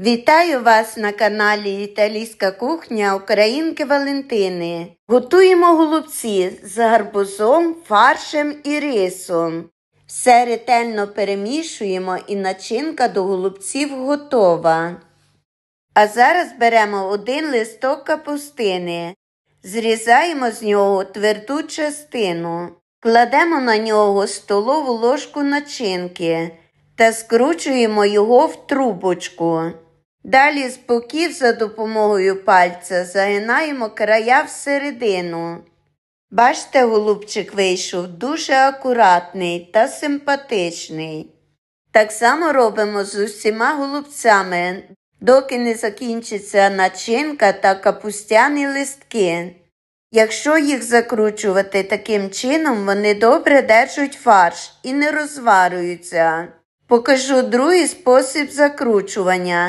Вітаю вас на каналі Італійська кухня Українки Валентини. Готуємо голубці з гарбузом, фаршем і рисом. Все ретельно перемішуємо і начинка до голубців готова. А зараз беремо один листок капустини, зрізаємо з нього тверду частину, кладемо на нього столову ложку начинки та скручуємо його в трубочку. Далі з боків за допомогою пальця загинаємо края всередину. Бачите, голубчик вийшов дуже акуратний та симпатичний. Так само робимо з усіма голубцями, доки не закінчиться начинка та капустяні листки. Якщо їх закручувати таким чином, вони добре держать фарш і не розварюються. Покажу другий спосіб закручування.